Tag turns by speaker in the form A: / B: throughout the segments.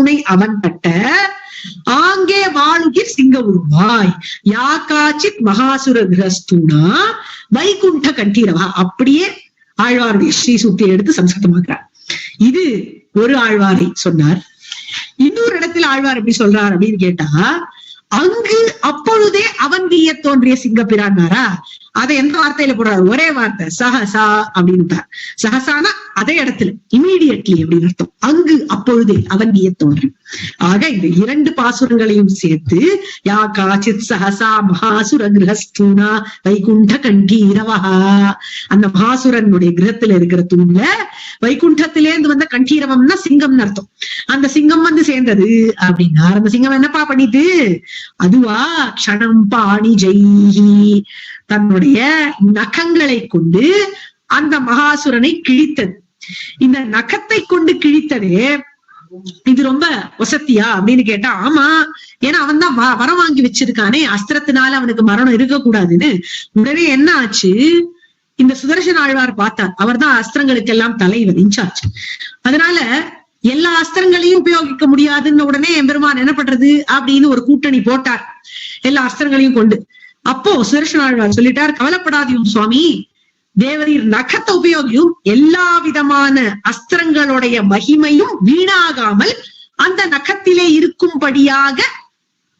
A: பூனை அவன் ஆங்கே வாழுகிர் சிங்க உருவாய். யாக்காச்சித் மகாசுர கிரஸ்தூனா வைகுண்ட கண்டீரவா. அப்படியே ஆழ்வாருடைய ஸ்ரீ சூக்தியை எடுத்து சம்ஸ்கிருதமாக்குறார். இது ஒரு ஆழ்வாரை சொன்னார். இன்னொரு இடத்துல ஆழ்வார் எப்படி சொல்றார் அப்படின்னு கேட்டா அங்கு அப்பொழுதே அவன் அவன்கிய தோன்றிய சிங்கப்பிரான்னாரா அதை எந்த வார்த்தையில போடுறாரு? ஒரே வார்த்தை சஹசா அப்படின்ட்டார் சஹசானா அதே இடத்துல இமீடியட்லி அப்படின்னு அர்த்தம்? அங்கு அப்பொழுதே அவன்கிய தோன்றி ஆக இந்த இரண்டு பாசுரங்களையும் சேர்த்து யா காச்சித் சஹசா மகாசுர கிரகஸ்தூனா வைகுண்ட கண்டீரவஹா அந்த மகாசுரனுடைய கிரகத்துல இருக்கிற தூண்ல வைகுண்டத்திலேருந்து வந்த கண்டீரவம்னா சிங்கம்னு அர்த்தம். அந்த சிங்கம் வந்து சேர்ந்தது அப்படின்னா அந்த சிங்கம் என்னப்பா பண்ணிட்டு அதுவா க்ஷணம் பாணி ஜெய்ஹி. தன்னுடைய நகங்களை கொண்டு அந்த மகாசுரனை கிழித்தது. இந்த நகத்தை கொண்டு கிழித்ததே இது ரொம்ப வசத்தியா அப்படின்னு கேட்டா ஆமா ஏன்னா அவன் தான் வரம் வாங்கி வச்சிருக்கானே அஸ்திரத்தினால அவனுக்கு மரணம் இருக்கக்கூடாதுன்னு. உடனே என்ன ஆச்சு? இந்த சுதர்சன் ஆழ்வார் பார்த்தார். அவர் தான் அஸ்திரங்களுக்கு எல்லாம் தலைவர் இன்சார்ஜ் அதனால எல்லா அஸ்திரங்களையும் உபயோகிக்க முடியாதுன்னு உடனே எம்பெருமான் என்ன பண்றது அப்படின்னு ஒரு கூட்டணி போட்டார். எல்லா அஸ்திரங்களையும் கொண்டு. அப்போ சுரேஷனாழ்வார் ஆழ்வார் சொல்லிட்டார் கவலைப்படாதியும் சுவாமி. தேவரீர் நகத்தை உபயோகியும். எல்லா விதமான அஸ்திரங்களுடைய மகிமையும் வீணாகாமல் அந்த நகத்திலே இருக்கும்படியாக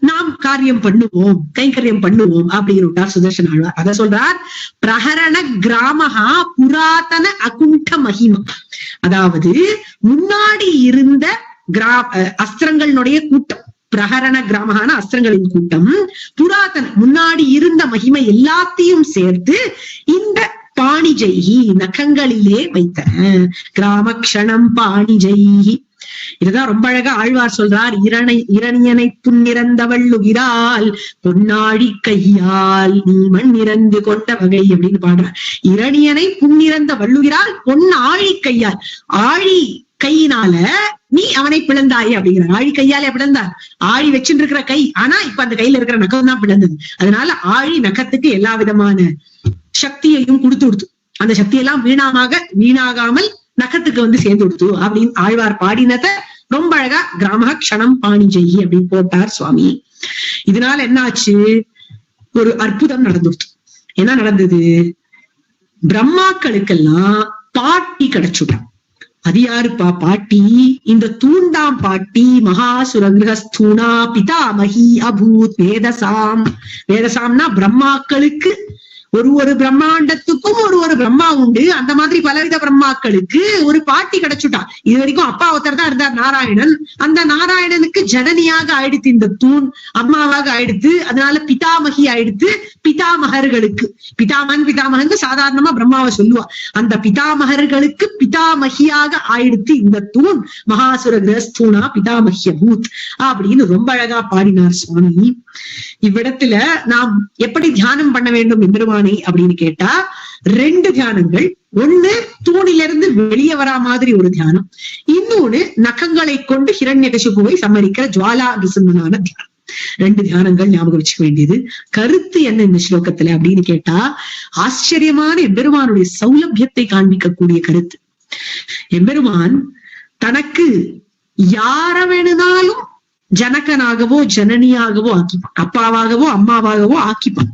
A: நாம் காரியம் பண்ணுவோம் கைங்கரியம் பண்ணுவோம் அப்படின்னு சுதர்ஷன் ஆழ்வார் அத சொல்றார் பிரகரண கிராமகா புராதன அகுண்ட மகிமா. அதாவது முன்னாடி இருந்த கிரா அஸ்திரங்களுடைய கூட்டம். பிரகரண கிராமகான அஸ்திரங்களின் கூட்டம் புராதன முன்னாடி இருந்த மகிமை எல்லாத்தையும் சேர்த்து இந்த பாணிஜெய்கி நகங்களிலே வைத்தன. கிராமக்ஷணம் பாணிஜெய்கி இதுதான் ரொம்ப அழகா ஆழ்வார் சொல்றார் இரணை இரணியனை புன்னிறந்தவள்ளுகிறாள் பொன்னாழி கையால் நீ மண் இறந்து கொண்ட வகை அப்படின்னு பாடுறார். இரணியனை புன்னிறந்த வள்ளுகிறாள் ஆழி கையால். ஆழி கையினால நீ அவனை பிளந்தாய் அப்படிங்கிற ஆழி கையாலே பிளந்தார் ஆழி வச்சுட்டு இருக்கிற கை. ஆனா இப்ப அந்த கையில இருக்கிற நகம் தான் பிளந்தது. அதனால ஆழி நகத்துக்கு எல்லா விதமான சக்தியையும் கொடுத்து கொடுத்து அந்த சக்தியெல்லாம் வீணாமாக வீணாகாமல் நகத்துக்கு வந்து சேர்ந்து கொடுத்து அப்படின்னு ஆழ்வார் பாடினத ரொம்ப அழகா கிராம க்ஷணம் பாணி ஜெயி அப்படின்னு போட்டார் சுவாமி. இதனால என்ன ஆச்சு ஒரு அற்புதம் நடந்துடுச்சு. என்ன நடந்தது? பிரம்மாக்களுக்கெல்லாம் பாட்டி கிடைச்சுட்டான் அது யாருப்பா பாட்டி இந்த தூண்டாம் பாட்டி மகாசுர கிரகஸ்தூணா பிதாமகி அபூத் வேதசாம். வேதசாம்னா பிரம்மாக்களுக்கு ஒரு ஒரு பிரம்மாண்டத்துக்கும் ஒரு ஒரு பிரம்மா உண்டு. அந்த மாதிரி பலவித பிரம்மாக்களுக்கு ஒரு பாட்டி கிடைச்சுட்டா. இது வரைக்கும் அப்பா ஒருத்தர் தான் இருந்தார் நாராயணன். அந்த நாராயணனுக்கு ஜனனியாக ஆயிடுத்து இந்த தூண் அம்மாவாக ஆயிடுத்து அதனால பிதாமகி ஆயிடுத்து பிதாமகர்களுக்கு. பிதாமன் பிதாமகன் சாதாரணமா பிரம்மாவை சொல்லுவா. அந்த பிதாமகர்களுக்கு பிதாமகியாக ஆயிடுத்து இந்த தூண் மகாசுர கிரஸ்தூணா பிதாமகிய பூத் அப்படின்னு ரொம்ப அழகா பாடினார் சுவாமி. இவ்விடத்துல நாம் எப்படி தியானம் பண்ண வேண்டும் என்று அப்படின்னு கேட்டா ரெண்டு தியானங்கள். ஒண்ணு தூணிலிருந்து வெளியே வரா மாதிரி ஒரு தியானம். இன்னொன்னு நகங்களை கொண்டு ஹிரண்ய கசிப்புவை சம்மரிக்கிற ஜுவாலா நிசுமனான தியானம். ரெண்டு தியானங்கள் ஞாபகம் வச்சுக்க வேண்டியது. கருத்து என்ன இந்த ஸ்லோகத்துல அப்படின்னு கேட்டா ஆச்சரியமான எம்பெருமானுடைய சௌலபியத்தை காண்பிக்கக்கூடிய கருத்து. எம்பெருமான் தனக்கு யார வேணுனாலும் ஜனகனாகவோ ஜனனியாகவோ ஆக்கிப்பான். அப்பாவாகவோ அம்மாவாகவோ ஆக்கிப்பான்.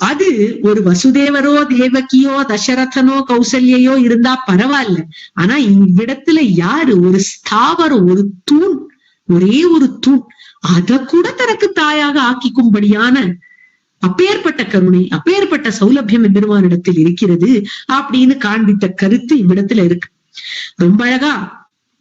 A: அது ஒரு வசுதேவரோ தேவகியோ தசரதனோ கௌசல்யோ இருந்தா பரவாயில்ல. ஆனா இவ்விடத்துல யாரு? ஒரு ஸ்தாவரம் ஒரு தூண் ஒரே ஒரு தூண். அத கூட தனக்கு தாயாக ஆக்கிக்கும்படியான அப்பேற்பட்ட கருணை அப்பேற்பட்ட சௌலபியம் எம்பெருமானிடத்தில் இருக்கிறது அப்படின்னு காண்பித்த கருத்து இவ்விடத்துல இருக்கு. ரொம்ப அழகா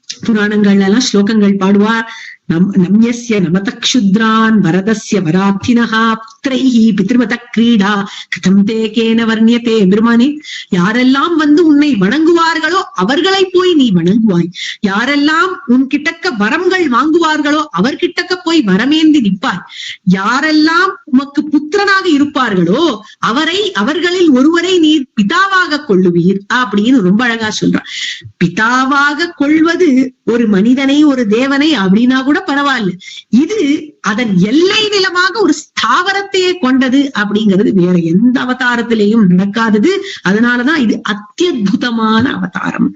A: புராணங்கள்ல எல்லாம் ஸ்லோகங்கள் பாடுவார் நம் நம்யஸ்ய நமத க்ஷுத்ரான் வரதஸ்ய வராத்தினஹா புத்திரைஹி பித்ருமத கிரீடா கதம் தே கேன வர்ணியத்தே பெருமானே யாரெல்லாம் வந்து உன்னை வணங்குவார்களோ அவர்களை போய் நீ வணங்குவாய் யாரெல்லாம் உன் கிட்டக்க வரங்கள் வாங்குவார்களோ அவர்கிட்டக்க போய் வரமேந்தி நிற்பாய் யாரெல்லாம் உமக்கு புத்திரனாக இருப்பார்களோ அவரை அவர்களில் ஒருவரை நீர் பிதாவாக கொள்ளுவீர் அப்படின்னு ரொம்ப அழகா சொல்றான் பிதாவாக கொள்வது ஒரு மனிதனை ஒரு தேவனை அப்படின்னா கூட கூட பரவாயில்ல. இது அதன் எல்லை நிலமாக ஒரு ஸ்தாவரத்தையே கொண்டது அப்படிங்கிறது வேற எந்த அவதாரத்திலேயும் நடக்காதது. அதனாலதான் இது அத்தியுதமான அவதாரம்.